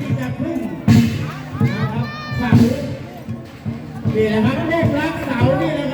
ที่จะขึ้นนะครับฝั่ดีนี่นะครับเลขรักเสานี่นะ